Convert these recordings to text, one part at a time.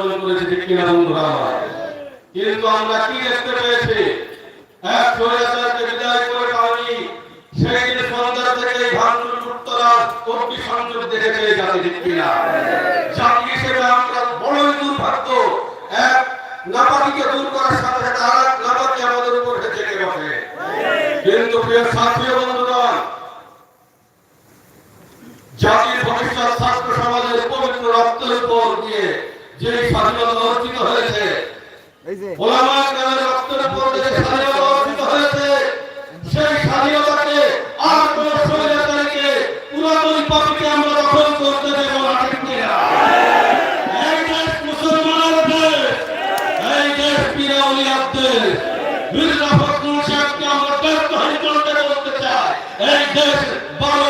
অর্জন করেছে কিনা বন্ধুরা আমার? কিন্তু আমরা কি দেখতে পেয়েছি? এক স্বৈরাচারকে বিদায় করে পাওনি। সেই সন্ধ্যা থেকে ভাঙচুর উত্তরা অগ্নি সংযোগ দেখেছে জাতি ঠিক কিনা? জাতি হিসেবে আমরা বড়ই দুর্ভাগ্য। এক নাপাকিকে দূর করার সাথে সাথে আর এক নাপাকি আমাদের উপর চেপে বসে। কিন্তু প্রিয় সাথী ও বন্ধুগণ, জাতির ভবিষ্যৎ ছাত্র সমাজের পবিত্র রক্তের উপর দিয়ে যে স্বাধীনতা অর্জিত হয়েছে ওলামা কেরামের রক্তের উপর যে স্বাধীনতা অর্জিত হয়েছে সেই স্বাধীনতাকে আর কোন স্বৈরাচারীকে পুরাতন পাপিকে আমরা দখল করতে দেব না ঠিক কিনা? এই দেশ মুসলমানের দেশ এই দেশ পীর দেশ মির্জা ফখরুল সাহেবকে আমরা দেশদ্রোহী করতে বলতে চাই। এই দেশ বড়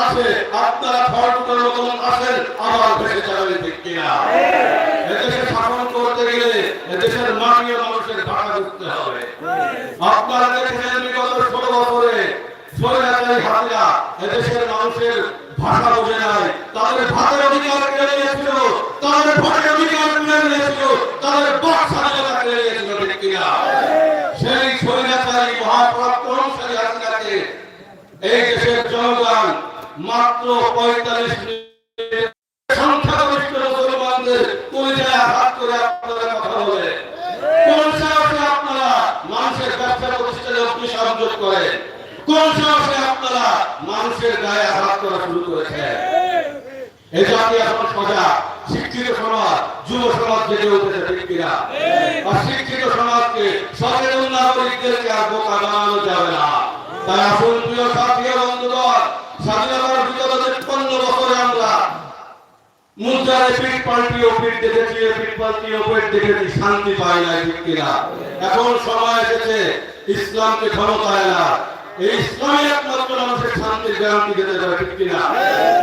আছে আপনারা ফরটুকের মতন আসেন আবার ভেসে চালাবেন ঠিক কিনা? এদেশে শাসন করতে গেলে এদেশের মাটি মানুষের ভাষা বুঝতে হবে। আপনারা দেখেছেন বিগত ষোলো বছরে ভাষা বোঝে নাই। তাদের ভাতের অধিকার তাদের ভোটের অধিকার তাদের বাক স্বাধীনতা কেড়ে নিয়েছিল ঠিক কিনা সেই স্বৈরাচারী মহাপরাক্রমশালী হাতিরাকে এই দেশের জনগণ মাত্র পঁয়তাল্লিশ সংখ্যাগরিষ্ঠ মুসলমানদের কলিজায় আঘাত করে আপনারা কথা বলে। কোন সাহসে আপনারা মানুষের ব্যবসা প্রতিষ্ঠানে অগ্নি সংযোগ কোন করা শুরু করেছেন? এই জাতি এখন সজা শিক্ষিত সমাজ, যুব সমাজ জেগে উঠেছে, ঠিক আর শিক্ষিত সমাজকে সচেতন নাগরিকদেরকে আর বোকা বানানো যাবে না। তাই আসুন, প্রিয় সাথী বন্ধুগণ স্বাধীনতার বিগত তিপ্পান্ন বছরে আমরা মুদ্রারে পিঠ পাল্টিও পিঠ দেখেছি পিঠ পাল্টিও পিঠ দেখেছি, শান্তি নাই ঠিক কিনা এখন সময় এসেছে, ইসলামকে ক্ষমতায় না। এই ইসলামই একমাত্র মানুষের শান্তির গ্যারান্টি দিতে ঠিক কিনা?